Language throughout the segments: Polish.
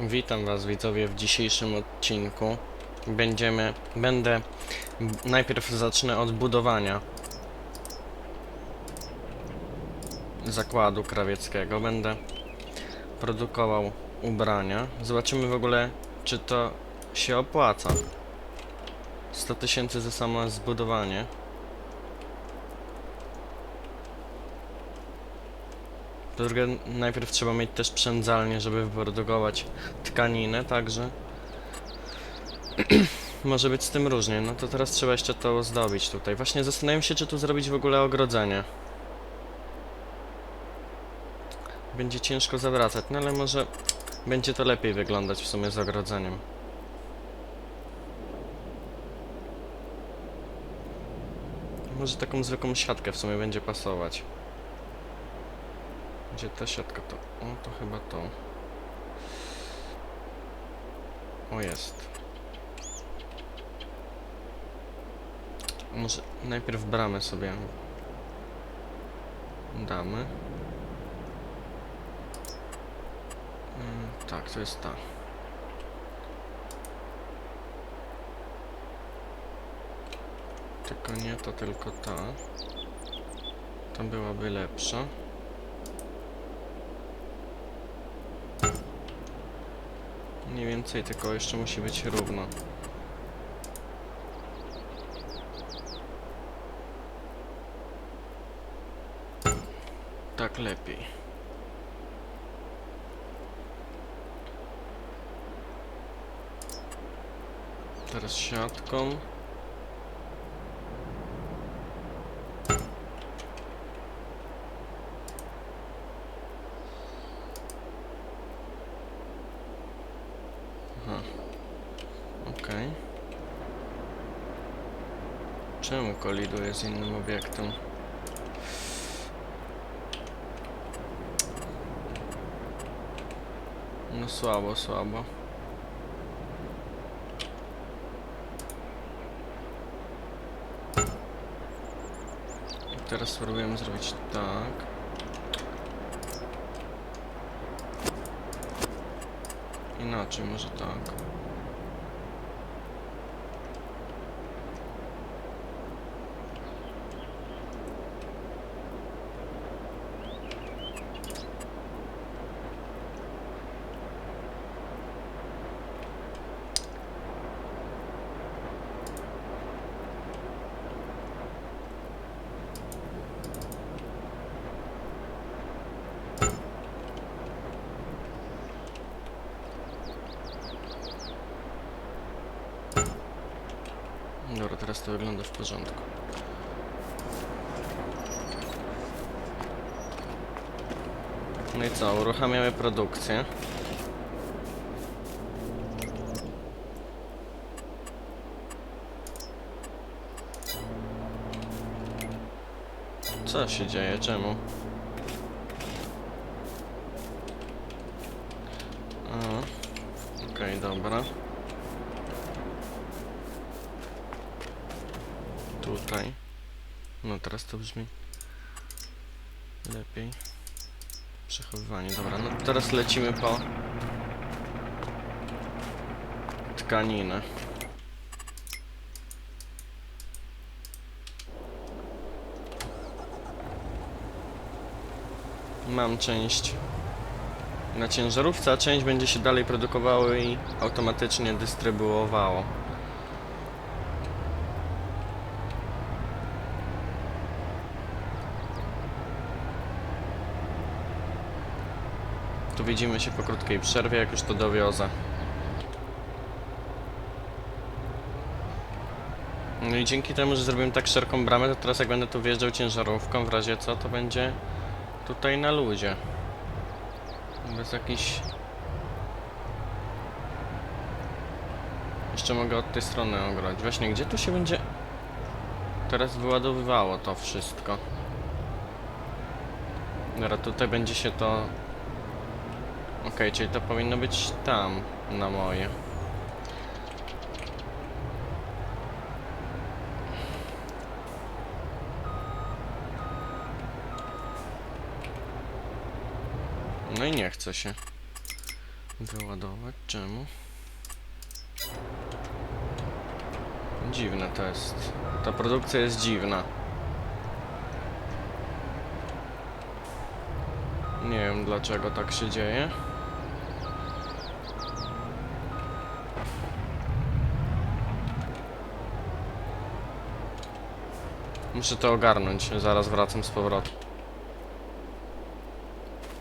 Witam Was widzowie w dzisiejszym odcinku. Będziemy, będę, najpierw zacznę od budowania zakładu krawieckiego. Będę produkował ubrania. Zobaczymy w ogóle, czy to się opłaca. 100 tysięcy za samo zbudowanie. Po drugie, najpierw trzeba mieć też przędzalnię, żeby wyprodukować tkaninę, także może być z tym różnie. No to teraz trzeba jeszcze to ozdobić tutaj. Właśnie zastanawiam się, czy tu zrobić w ogóle ogrodzenie. Będzie ciężko zawracać, no ale może będzie to lepiej wyglądać w sumie z ogrodzeniem. Może taką zwykłą siatkę w sumie będzie pasować. Gdzie ta siatka to? O, to chyba to. O, jest. Może najpierw bramę sobie damy. Mm, tak, to jest ta. Tylko nie to, tylko ta. To byłaby lepsza. Mniej więcej, tylko jeszcze musi być równo. Tak lepiej. Teraz siatką. Aha. Okej. Czemu koliduje z innym obiektem? No słabo, słabo. I Teraz spróbujemy zrobić tak. Inaczej, może tak. Dobra, teraz to wygląda w porządku. No i co, uruchamiamy produkcję. Co się dzieje? Czemu? A, Okej, dobra. Tutaj. No teraz to brzmi lepiej. Przechowywanie, dobra, no teraz lecimy po tkaninę. Mam część na ciężarówce, a część będzie się dalej produkowało i automatycznie dystrybuowało. Widzimy się po krótkiej przerwie, jak już to dowiozę. No i dzięki temu, że zrobiłem tak szeroką bramę, to teraz jak będę tu wjeżdżał ciężarówką, w razie co, to będzie tutaj na luzie. Bez jakichś... Jeszcze mogę od tej strony ogrodzić. Właśnie, gdzie tu się będzie teraz wyładowywało to wszystko? Dobra, tutaj będzie się to Okej, czyli to powinno być tam, na moje. No i nie chce się. Wyładować, czemu? Dziwne to jest. Ta produkcja jest dziwna. Nie wiem dlaczego tak się dzieje. Muszę to ogarnąć, zaraz wracam z powrotem.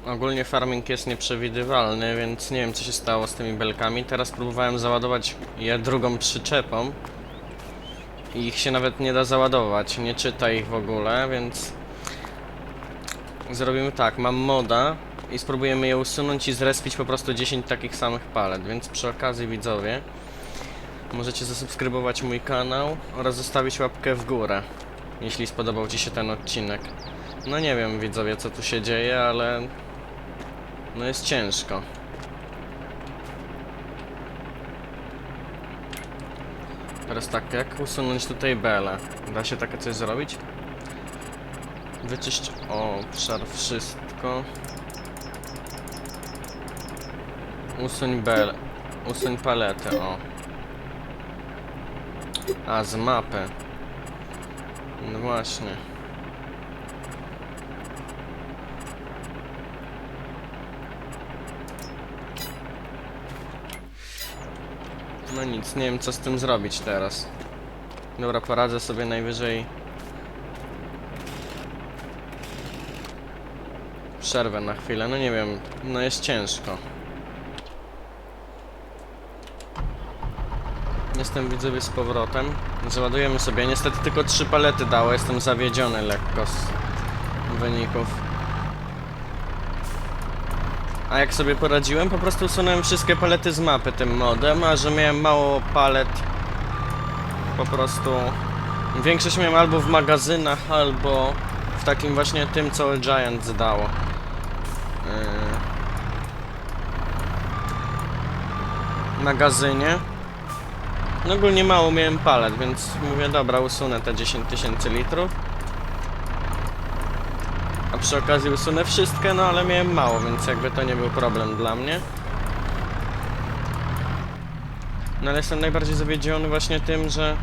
Ogólnie farming jest nieprzewidywalny, więc nie wiem co się stało z tymi belkami. Teraz próbowałem załadować je drugą przyczepą i ich się nawet nie da załadować, nie czyta ich w ogóle, więc zrobimy tak, mam moda i spróbujemy je usunąć i zrespić po prostu 10 takich samych palet, więc przy okazji widzowie możecie zasubskrybować mój kanał oraz zostawić łapkę w górę, jeśli spodobał Ci się ten odcinek. No nie wiem widzowie co tu się dzieje, ale no jest ciężko. Teraz tak, jak usunąć tutaj belę? Da się takie coś zrobić? Wyczyść obszar, wszystko. Usuń belę. Usuń paletę, o. A, z mapy. No właśnie. No nic, nie wiem co z tym zrobić teraz. Dobra, poradzę sobie najwyżej. Przerwę na chwilę, no nie wiem, no jest ciężko. Jestem widzowie z powrotem. Załadujemy sobie. Niestety tylko trzy palety dało, jestem zawiedziony lekko z wyników. A jak sobie poradziłem? Po prostu usunąłem wszystkie palety z mapy tym modem, a że miałem mało palet po prostu większość miałem albo w magazynach, albo w takim właśnie tym, co Giant dało. Yy... magazynie. No ogólnie mało miałem palet, więc mówię, dobra, usunę te 10 tysięcy litrów. A przy okazji usunę wszystkie, no ale miałem mało, więc jakby to nie był problem dla mnie. No ale jestem najbardziej zawiedziony właśnie tym, że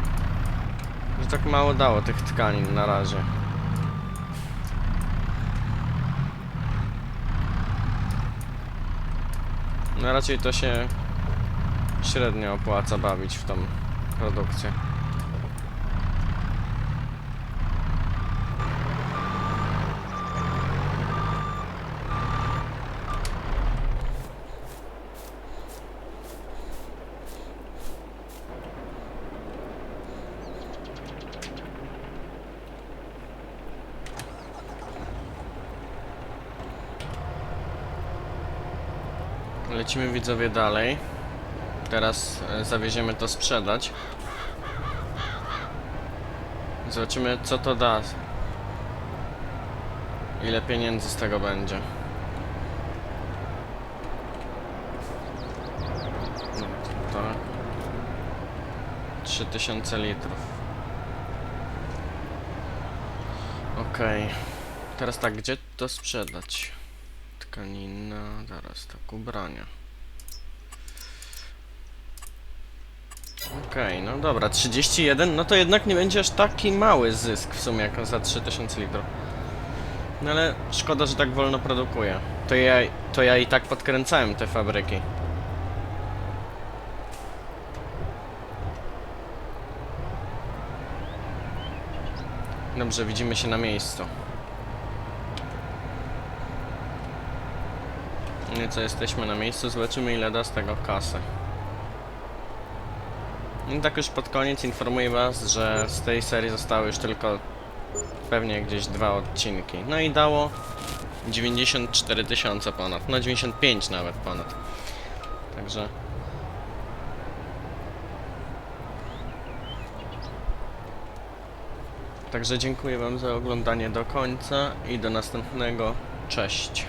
że tak mało dało tych tkanin na razie. No raczej to się średnio opłaca bawić w tą produkcję. Lecimy widzowie dalej. Teraz e, zawieziemy to sprzedać. Zobaczymy co to da. Ile pieniędzy z tego będzie. Tak. 3000 litrów. Okej. Teraz tak, gdzie to sprzedać? Tkanina, zaraz tak, ubrania. Okej, no dobra, 31, no to jednak nie będzie aż taki mały zysk w sumie jak za 3000 litrów. No ale szkoda, że tak wolno produkuje. To ja, to ja i tak podkręcałem te fabryki. Dobrze, widzimy się na miejscu. Nieco jesteśmy na miejscu, zobaczymy ile da z tego kasy. I tak już pod koniec informuję was, że z tej serii zostały już tylko pewnie gdzieś dwa odcinki. No i dało 94 tysiące ponad, no 95 nawet ponad. Także... Także dziękuję wam za oglądanie do końca i do następnego. Cześć.